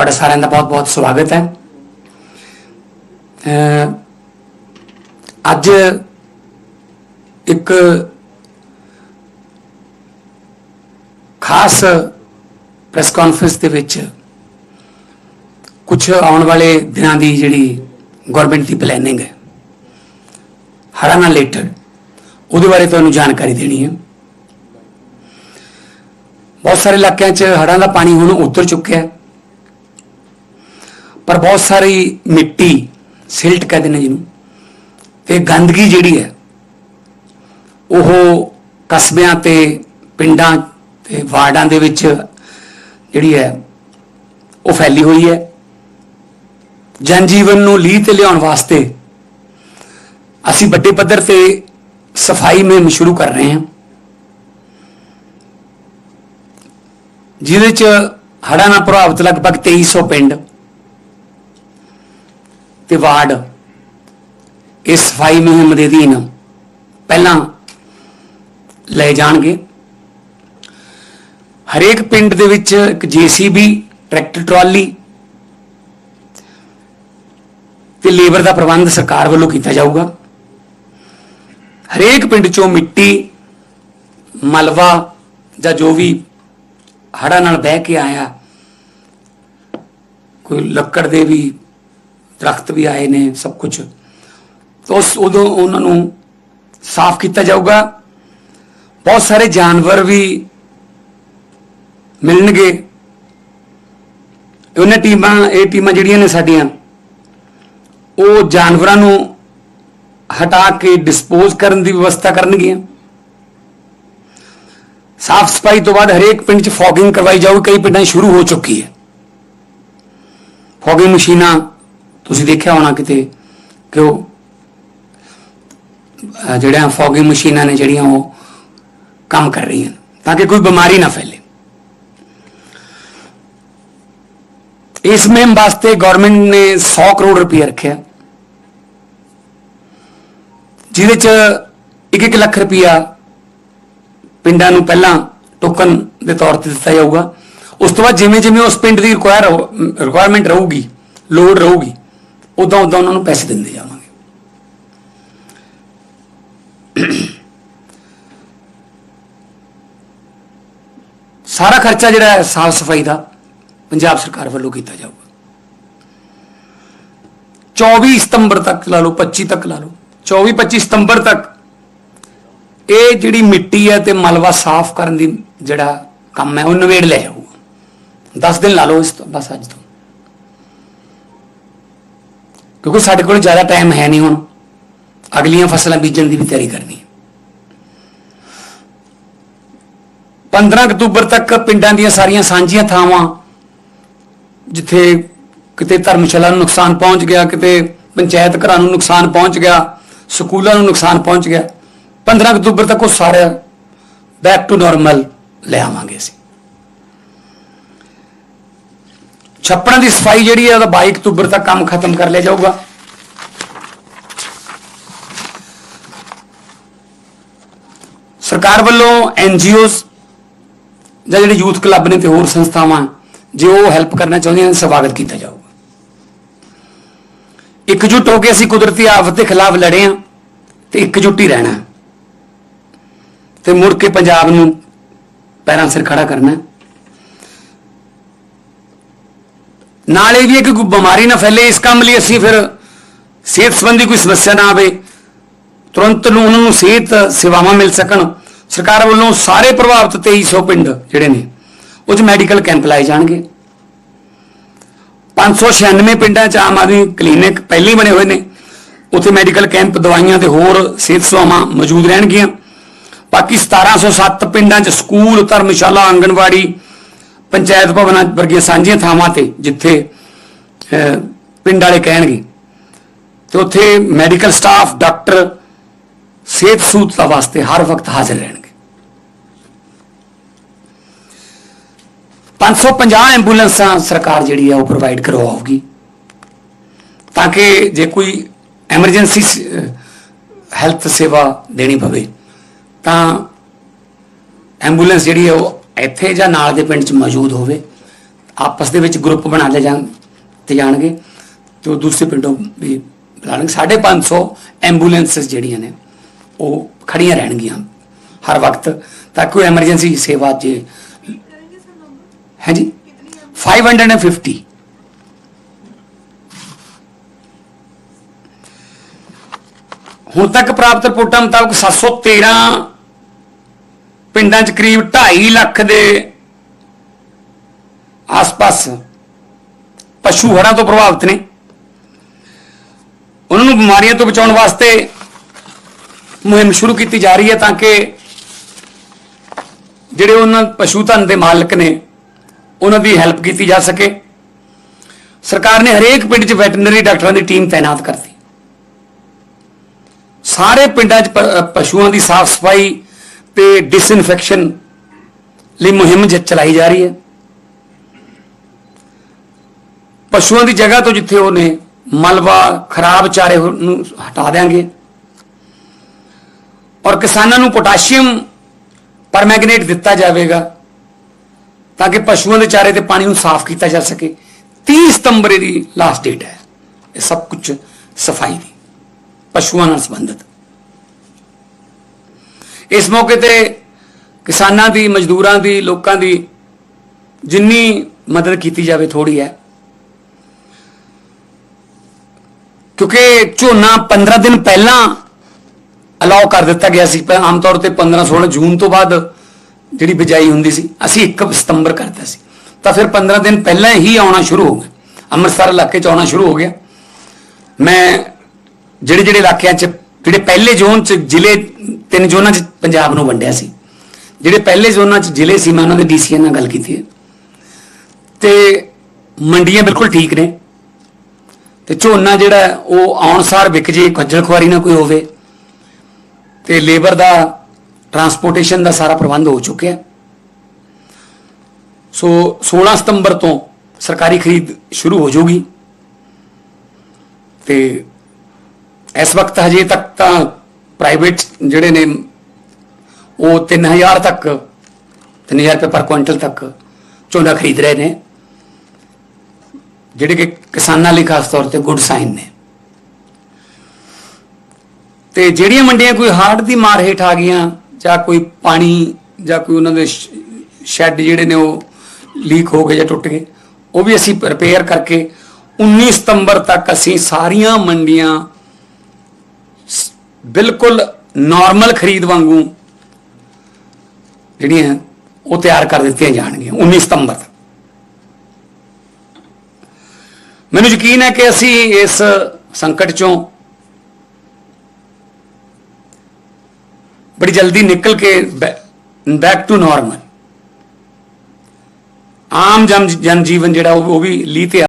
ਤੁਹਾਡਾ ਸਾਰਿਆਂ ਦਾ ਬਹੁਤ-ਬਹੁਤ ਸਵਾਗਤ ਹੈ। ਅੱਜ ਇੱਕ ਖਾਸ ਪ੍ਰੈਸ ਕਾਨਫਰੰਸ ਦੇ ਵਿੱਚ ਕੁਝ ਆਉਣ ਵਾਲੇ ਦਿਨਾਂ ਦੀ ਜਿਹੜੀ ਗਵਰਨਮੈਂਟ ਦੀ ਪਲੈਨਿੰਗ ਹੈ, ਹੜ੍ਹਾਂ ਨਾਲ ਰਿਲੇਟਡ ਉਹਦੇ ਬਾਰੇ ਤੁਹਾਨੂੰ ਜਾਣਕਾਰੀ ਦੇਣੀ ਹੈ। ਬਹੁਤ ਸਾਰੇ ਇਲਾਕਿਆਂ 'ਚ ਹੜ੍ਹਾਂ ਦਾ ਪਾਣੀ ਹੁਣ ਉਤਰ ਚੁੱਕਿਆ ਹੈ। ਪਰ ਬਹੁਤ ਸਾਰੀ ਮਿੱਟੀ ਸਿਲਟ ਕਹਿੰਦੇ ਨੇ ਜਿਹਨੂੰ। ਤੇ ਗੰਦਗੀ ਜਿਹੜੀ ਹੈ, ਉਹ ਕਸਬਿਆਂ ਤੇ, ਪਿੰਡਾਂ ਤੇ ਵਾਰਡਾਂ ਦੇ ਵਿੱਚ ਜਿਹੜੀ ਹੈ, ਉਹ ਫੈਲੀ ਹੋਈ ਹੈ। ਜਨ ਜੀਵਨ ਨੂੰ ਲੀਹ ਤੇ ਲਿਆਉਣ ਵਾਸਤੇ ਅਸੀਂ ਵੱਡੇ ਪੱਧਰ ਤੇ ਸਫ਼ਾਈ ਮੁਹਿੰਮ ਸ਼ੁਰੂ ਕਰ ਰਹੇ ਹਾਂ। ਜਿਹਦੇ ਚ ਹੜ੍ਹਾਂ ਨਾਲ ਪ੍ਰਭਾਵਿਤ ਲਗਭਗ 2300 ਪਿੰਡ ਤੇ ਵਾਰਡ। ਇਸ ਸਫ਼ਾਈ ਮੁਹਿੰਮ ਦੇ ਅਧੀਨ ਪਹਿਲਾਂ ਲਏ ਜਾਣਗੇ। ਹਰੇਕ ਪਿੰਡ ਦੇ ਵਿੱਚ ਇੱਕ ਜੀਸੀਬੀ, ਟਰੈਕਟਰ ਟਰਾਲੀ ਤੇ ਲੇਬਰ ਦਾ ਪ੍ਰਬੰਧ ਸਰਕਾਰ ਵੱਲੋਂ ਕੀਤਾ ਜਾਊਗਾ। ਹਰੇਕ ਪਿੰਡ ਚੋਂ ਮਿੱਟੀ, ਮਲਵਾ ਜਾਂ ਜੋ ਵੀ ਹੜ੍ਹਾਂ ਨਾਲ ਬਹਿ ਕੇ ਆਇਆ, ਕੋਈ ਲੱਕੜ ਦੇ ਵੀ ਦਰਖਤ ਵੀ ਆਏ ਨੇ, ਸਭ ਕੁਝ ਤਾਂ ਉਸ ਉਦੋਂ ਉਹਨਾਂ ਨੂੰ ਸਾਫ਼ ਕੀਤਾ ਜਾਊਗਾ। ਬਹੁਤ ਸਾਰੇ ਜਾਨਵਰ ਵੀ ਮਿਲਣਗੇ। ਉਹਨਾਂ ਟੀਮਾਂ, ਇਹ ਟੀਮਾਂ ਜਿਹੜੀਆਂ ਨੇ ਸਾਡੀਆਂ, ਉਹ ਜਾਨਵਰਾਂ ਨੂੰ ਹਟਾ ਕੇ ਡਿਸਪੋਜ਼ ਕਰਨ ਦੀ ਵਿਵਸਥਾ ਕਰਨਗੀਆਂ। ਸਾਫ਼ ਸਫ਼ਾਈ ਤੋਂ ਬਾਅਦ ਹਰੇਕ ਪਿੰਡ 'ਚ ਫੋਗਿੰਗ ਕਰਵਾਈ ਜਾਊਗੀ। ਕਈ ਪਿੰਡਾਂ ਸ਼ੁਰੂ ਹੋ ਚੁੱਕੀ ਹੈ। ਫੋਗਿੰਗ ਮਸ਼ੀਨਾਂ ਤੁਸੀਂ ਦੇਖਿਆ ਹੋਣਾ ਕਿਤੇ ਕਿ ਉਹ, ਅਹ ਜਿਹੜੀਆਂ ਫੌਗਿੰਗ ਮਸ਼ੀਨਾਂ ਨੇ ਜਿਹੜੀਆਂ ਉਹ ਕੰਮ ਕਰ ਰਹੀਆਂ ਤਾਂ ਕਿ ਕੋਈ ਬਿਮਾਰੀ ਨਾ ਫੈਲੇ। ਇਸ ਮੁਹਿੰਮ ਵਾਸਤੇ ਗਵਰਨਮੈਂਟ ਨੇ 100 ਕਰੋੜ ਰੁਪਏ ਰੱਖਿਆ। ਜਿਹਦੇ ਚ 1-1 ਲੱਖ ਰੁਪਇਆ ਪਿੰਡਾਂ ਨੂੰ ਪਹਿਲਾਂ ਟੋਕਨ ਦੇ ਤੌਰ ਤੇ ਦਿੱਤਾ ਜਾਊਗਾ। ਉਸ ਤੋਂ ਬਾਅਦ ਜਿਵੇਂ ਜਿਵੇਂ ਉਸ ਪਿੰਡ ਦੀ ਰਿਕੁਆਇਰ ਰਿਕੁਆਇਰਮੈਂਟ ਰਹੂਗੀ ਲੋਡ ਰਹੂਗੀ ਉਦਾਂ ਉਦਾਂ ਉਹਨਾਂ ਨੂੰ ਪੈਸੇ ਦਿੰਦੇ ਜਾਵਾਂਗੇ। ਸਾਰਾ ਖਰਚਾ ਜਿਹੜਾ ਹੈ, ਸਾਫ਼ ਸਫ਼ਾਈ ਦਾ ਪੰਜਾਬ ਸਰਕਾਰ ਵੱਲੋਂ ਕੀਤਾ ਜਾਊਗਾ। 24 ਸਤੰਬਰ ਤੱਕ ਲਾ ਲਓ 25 ਤੱਕ ਲਾ ਲਓ 24 25 ਸਤੰਬਰ ਤੱਕ ਇਹ ਜਿਹੜੀ ਮਿੱਟੀ ਹੈ ਤੇ ਮਲਵਾ ਸਾਫ਼ ਕਰਨ ਦੀ ਜਿਹੜਾ ਕੰਮ ਹੈ, ਉਹ ਨਵੇੜ ਲੈ ਜਾਊਗਾ। 10 ਦਿਨ ਲਾ ਲਓ ਇਸ ਤੋਂ, ਬਸ ਅੱਜ ਤੋਂ। ਕਿਉਂਕਿ ਸਾਡੇ ਕੋਲ ਜ਼ਿਆਦਾ ਟਾਈਮ ਹੈ ਨਹੀਂ ਹੁਣ। ਅਗਲੀਆਂ ਫਸਲਾਂ ਬੀਜਣ ਦੀ ਵੀ ਤਿਆਰੀ ਕਰਨੀ ਹੈ। 15 ਅਕਤੂਬਰ ਤੱਕ ਪਿੰਡਾਂ ਦੀਆਂ ਸਾਰੀਆਂ ਸਾਂਝੀਆਂ ਥਾਵਾਂ, ਜਿੱਥੇ ਕਿਤੇ ਧਰਮਸ਼ਾਲਾ ਨੂੰ ਨੁਕਸਾਨ ਪਹੁੰਚ ਗਿਆ, ਕਿਤੇ ਪੰਚਾਇਤ ਘਰਾਂ ਨੂੰ ਨੁਕਸਾਨ ਪਹੁੰਚ ਗਿਆ, ਸਕੂਲਾਂ ਨੂੰ ਨੁਕਸਾਨ ਪਹੁੰਚ ਗਿਆ 15 ਅਕਤੂਬਰ ਤੱਕ ਉਹ ਸਾਰਾ ਬੈਕ ਟੂ ਨਾਰਮਲ ਲੈ ਆਵਾਂਗੇ ਅਸੀਂ। ਛੱਪੜਾਂ ਦੀ ਸਫ਼ਾਈ ਜਿਹੜੀ ਹੈ, ਉਹਦਾ 22 ਅਕਤੂਬਰ ਤੱਕ ਕੰਮ ਖਤਮ ਕਰ ਲਿਆ ਜਾਊਗਾ। ਸਰਕਾਰ ਵੱਲੋਂ ਐਨਜੀਓਜ਼ ਜਾਂ ਜਿਹੜੇ ਯੂਥ ਕਲੱਬ ਨੇ ਤੇ ਹੋਰ ਸੰਸਥਾਵਾਂ, ਜੇ ਉਹ ਹੈਲਪ ਕਰਨਾ ਚਾਹੁੰਦੀਆਂ ਨੇ ਸਵਾਗਤ ਕੀਤਾ ਜਾਊਗਾ। ਇਕਜੁੱਟ ਹੋ ਕੇ ਅਸੀਂ ਕੁਦਰਤੀ ਆਫਤ ਦੇ ਖਿਲਾਫ ਲੜੇ ਹਾਂ ਤੇ ਇਕਜੁੱਟ ਹੀ ਰਹਿਣਾ ਹੈ। ਤੇ ਮੁੜ ਕੇ ਪੰਜਾਬ ਨੂੰ ਪੈਰਾਂ ਸਿਰ ਖੜਾ ਕਰਨਾ ਹੈ। ਨਾਲ ਇਹ ਵੀ ਹੈ ਕਿ ਕੋਈ ਬਿਮਾਰੀ ਨਾ ਫੈਲੇ, ਇਸ ਕੰਮ ਲਈ ਅਸੀਂ ਫਿਰ ਸਿਹਤ ਸੰਬੰਧੀ ਕੋਈ ਸਮੱਸਿਆ ਨਾ ਆਵੇ। ਤੁਰੰਤ ਨੂੰ ਉਹਨਾਂ ਨੂੰ ਸਿਹਤ ਸੇਵਾਵਾਂ ਮਿਲ ਸਕਣ। ਸਰਕਾਰ ਵੱਲੋਂ ਸਾਰੇ ਪ੍ਰਭਾਵਿਤ 2300 ਪਿੰਡ ਜਿਹੜੇ ਨੇ, ਉਹ 'ਚ ਮੈਡੀਕਲ ਕੈਂਪ ਲਾਏ ਜਾਣਗੇ। 596 ਪਿੰਡਾਂ 'ਚ ਆਮ ਆਦਮੀ ਕਲੀਨਿਕ ਪਹਿਲੇ ਬਣੇ ਹੋਏ ਨੇ। ਉੱਥੇ ਮੈਡੀਕਲ ਕੈਂਪ, ਦਵਾਈਆਂ ਤੇ ਹੋਰ ਸਿਹਤ ਸੇਵਾਵਾਂ ਮੌਜੂਦ ਰਹਿਣਗੀਆਂ। ਬਾਕੀ 1707 ਪਿੰਡਾਂ 'ਚ ਸਕੂਲ, ਧਰਮਸ਼ਾਲਾ, ਆਂਗਣਵਾੜੀ ਪੰਚਾਇਤ ਭਵਨਾਂ ਵਰਗੀਆਂ ਸਾਂਝੀਆਂ ਥਾਵਾਂ ਤੇ ਜਿੱਥੇ ਪਿੰਡ ਵਾਲੇ ਕਹਿਣਗੇ। ਤੇ ਉੱਥੇ ਮੈਡੀਕਲ ਸਟਾਫ ਡਾਕਟਰ ਸਿਹਤ ਸਹੂਲਤਾਂ ਵਾਸਤੇ ਹਰ ਵਕਤ ਹਾਜ਼ਰ ਰਹਿਣਗੇ। 550 ਐਂਬੂਲੈਂਸਾਂ ਸਰਕਾਰ ਜਿਹੜੀ ਆ ਉਹ ਪ੍ਰੋਵਾਈਡ ਕਰਵਾਉਗੀ। ਤਾਂ ਕਿ ਜੇ ਕੋਈ ਐਮਰਜੈਂਸੀ ਹੈਲਥ ਸੇਵਾ ਦੇਣੀ ਪਵੇ, ਤਾਂ ਐਂਬੂਲੈਂਸ ਜਿਹੜੀ ਹੈ ਉਹ ਇੱਥੇ ਜਾਂ ਨਾਲ ਦੇ ਪਿੰਡ 'ਚ ਮੌਜੂਦ ਹੋਵੇ ਆਪਸ ਦੇ ਵਿੱਚ ਗਰੁੱਪ ਬਣਾ ਲਏ ਜਾਣ ਤੇ ਜਾਣਗੇ ਤੇ ਉਹ ਦੂਸਰੇ ਪਿੰਡੋਂ ਵੀ ਬੁਲਾਣਗੇ 550 ਐਂਬੂਲੈਂਸਸ ਜਿਹੜੀਆਂ ਨੇ ਉਹ ਖੜੀਆਂ ਰਹਿਣਗੀਆਂ ਹਰ ਵਕਤ ਤਾਂ ਕੋਈ ਐਮਰਜੈਂਸੀ ਸੇਵਾ ਜੇ ਹੈ ਜੀ 550 ਹੁਣ ਤੱਕ ਪ੍ਰਾਪਤ ਰਿਪੋਰਟਾਂ ਮੁਤਾਬਕ 713 ਪਿੰਡਾਂ 'ਚ ਕਰੀਬ 2.5 ਲੱਖ ਦੇ ਆਸ-ਪਾਸ ਪਸ਼ੂ ਹੜ੍ਹਾਂ ਤੋਂ ਪ੍ਰਭਾਵਿਤ ਨੇ। ਉਹਨਾਂ ਨੂੰ ਬਿਮਾਰੀਆਂ ਤੋਂ ਬਚਾਉਣ ਵਾਸਤੇ ਮੁਹਿੰਮ ਸ਼ੁਰੂ ਕੀਤੀ ਜਾ ਰਹੀ ਹੈ ਤਾਂ ਕਿ ਜਿਹੜੇ ਉਹਨਾਂ ਪਸ਼ੂ ਧਨ ਦੇ ਮਾਲਕ ਨੇ, ਉਹਨਾਂ ਦੀ ਹੈਲਪ ਕੀਤੀ ਜਾ ਸਕੇ। ਸਰਕਾਰ ਨੇ ਹਰੇਕ ਪਿੰਡ 'ਚ ਵੈਟਰਨਰੀ ਡਾਕਟਰਾਂ ਦੀ ਟੀਮ ਤਾਇਨਾਤ ਕਰਤੀ। ਸਾਰੇ ਪਿੰਡਾਂ 'ਚ ਪਸ਼ੂਆਂ ਦੀ ਸਾਫ਼ ਸਫ਼ਾਈ ਤੇ ਡਿਸਇਨਫੈਕਸ਼ਨ ਲਈ ਮੁਹਿੰਮ ਜ- ਚਲਾਈ ਜਾ ਰਹੀ ਹੈ। ਪਸ਼ੂਆਂ ਦੀ ਜਗ੍ਹਾ ਤੋਂ ਜਿੱਥੇ ਉਹ ਨੇ ਮਲਬਾ, ਖਰਾਬ ਚਾਰੇ ਨੂੰ ਹਟਾ ਦੇਾਂਗੇ ਔਰ ਕਿਸਾਨਾਂ ਨੂੰ ਪੋਟਾਸ਼ੀਅਮ ਪਰਮੈਗਨੇਟ ਦਿੱਤਾ ਜਾਵੇਗਾ ਤਾਂ ਕਿ ਪਸ਼ੂਆਂ ਦੇ ਚਾਰੇ ਤੇ ਪਾਣੀ ਨੂੰ ਸਾਫ਼ ਕੀਤਾ ਜਾ ਸਕੇ। 30 ਸਤੰਬਰ ਦੀ ਲਾਸਟ ਡੇਟ ਹੈ। ਇਹ ਸਭ ਕੁਝ ਸਫ਼ਾਈ ਦੀ, ਪਸ਼ੂਆਂ ਨਾਲ ਸੰਬੰਧਿਤ। ਇਸ ਮੌਕੇ ਤੇ ਕਿਸਾਨਾਂ ਦੀ, ਮਜ਼ਦੂਰਾਂ ਦੀ, ਲੋਕਾਂ ਦੀ ਜਿੰਨੀ ਮਦਦ ਕੀਤੀ ਜਾਵੇ ਥੋੜੀ ਹੈ। ਕਿਉਂਕਿ ਝੋਨਾ 15 ਦਿਨ ਪਹਿਲਾਂ ਅਲਾਉ ਕਰ ਦਿੱਤਾ ਗਿਆ ਸੀ। ਪਰ ਆਮ ਤੌਰ ਤੇ 15 16 ਜੂਨ ਤੋਂ ਬਾਅਦ ਜਿਹੜੀ ਬਿਜਾਈ ਹੁੰਦੀ ਸੀ, ਅਸੀਂ 1 ਸਤੰਬਰ ਕਰਤਾ ਸੀ। ਤਾਂ ਫਿਰ 15 ਦਿਨ ਪਹਿਲਾਂ ਹੀ ਆਉਣਾ ਸ਼ੁਰੂ ਹੋ ਗਿਆ। ਅੰਮ੍ਰਿਤਸਰ ਇਲਾਕੇ ਚ ਆਉਣਾ ਸ਼ੁਰੂ ਹੋ ਗਿਆ। ਮੈਂ ਜਿਹੜੇ ਜਿਹੜੇ ਇਲਾਕਿਆਂ 'ਚ ਜਿਹੜੇ ਪਹਿਲੇ ਜ਼ੋਨ 'ਚ ਜ਼ਿਲ੍ਹੇ ਤਿੰਨ ਜ਼ੋਨਾਂ 'ਚ ਪੰਜਾਬ ਨੂੰ ਵੰਡਿਆ ਸੀ। ਜਿਹੜੇ ਪਹਿਲੇ ਜ਼ੋਨਾਂ 'ਚ ਜ਼ਿਲ੍ਹੇ ਸੀ ਮੈਂ ਉਹਨਾਂ ਦੇ ਡੀਸੀਐਨ ਨਾਲ ਗੱਲ ਕੀਤੀ ਹੈ। ਤੇ ਮੰਡੀਆਂ ਬਿਲਕੁਲ ਠੀਕ ਨੇ। ਤੇ ਝੋਨਾ ਜਿਹੜਾ ਹੈ, ਉਹ ਆਉਣਸਾਰ ਵਿਕ ਜੇ ਖੱਜਲ ਖੁਆਰੀ ਨਾ ਕੋਈ ਹੋਵੇ। ਤੇ ਲੇਬਰ ਦਾ ਟਰਾਂਸਪੋਰਟੇਸ਼ਨ ਦਾ ਸਾਰਾ ਪ੍ਰਬੰਧ ਹੋ ਚੁੱਕਿਆ। ਸੋ 16 ਸਤੰਬਰ ਤੋਂ ਸਰਕਾਰੀ ਖਰੀਦ ਸ਼ੁਰੂ ਹੋ ਜਾਊਗੀ। ਤੇ ਇਸ ਵਕਤ ਹਜੇ ਤੱਕ ਤਾਂ ਪ੍ਰਾਈਵੇਟ ਜਿਹੜੇ ਨੇ, ਉਹ 3000 ਤੱਕ 3000 ਰੁਪਏ ਪਰ ਕੁਇੰਟਲ ਤੱਕ ਝੋਨਾ ਖਰੀਦ ਰਹੇ ਨੇ, ਜਿਹੜੇ ਕਿ ਕਿਸਾਨਾਂ ਲਈ ਖਾਸ ਤੌਰ ਤੇ ਗੁੱਡ ਸਾਈਨ ਨੇ। ਤੇ ਜਿਹੜੀਆਂ ਮੰਡੀਆਂ ਕੋਈ ਹਾਰਟ ਦੀ ਮਾਰ ਹੇਠ ਆ ਗਈਆਂ, ਜਾਂ ਕੋਈ ਪਾਣੀ, ਜਾਂ ਕੋਈ ਉਹਨਾਂ ਦੇ ਸ਼ੈੱਡ ਜਿਹੜੇ ਨੇ ਉਹ ਲੀਕ ਹੋ ਗਏ ਜਾਂ ਟੁੱਟ ਗਏ, ਉਹ ਵੀ ਅਸੀਂ ਰਿਪੇਅਰ ਕਰਕੇ 19 ਸਤੰਬਰ ਤੱਕ ਅਸੀਂ ਸਾਰੀਆਂ ਮੰਡੀਆਂ ਬਿਲਕੁਲ ਨਾਰਮਲ ਖਰੀਦ ਵਾਂਗੂ ਜਿਹੜੀਆਂ ਉਹ ਤਿਆਰ ਕਰ ਦਿੱਤੀਆਂ ਜਾਣਗੀਆਂ 19 ਸਤੰਬਰ ਮੈਨੂੰ ਯਕੀਨ ਹੈ ਕਿ ਅਸੀਂ ਇਸ ਸੰਕਟ ਚੋਂ ਬੜੀ ਜਲਦੀ ਨਿਕਲ ਕੇ ਬੈਕ ਟੂ ਨਾਰਮਲ ਆਮ ਜਨ ਜਨ ਜੀਵਨ ਜਿਹੜਾ ਉਹ ਉਹ ਵੀ ਲੀਹ ਤੇ ਆ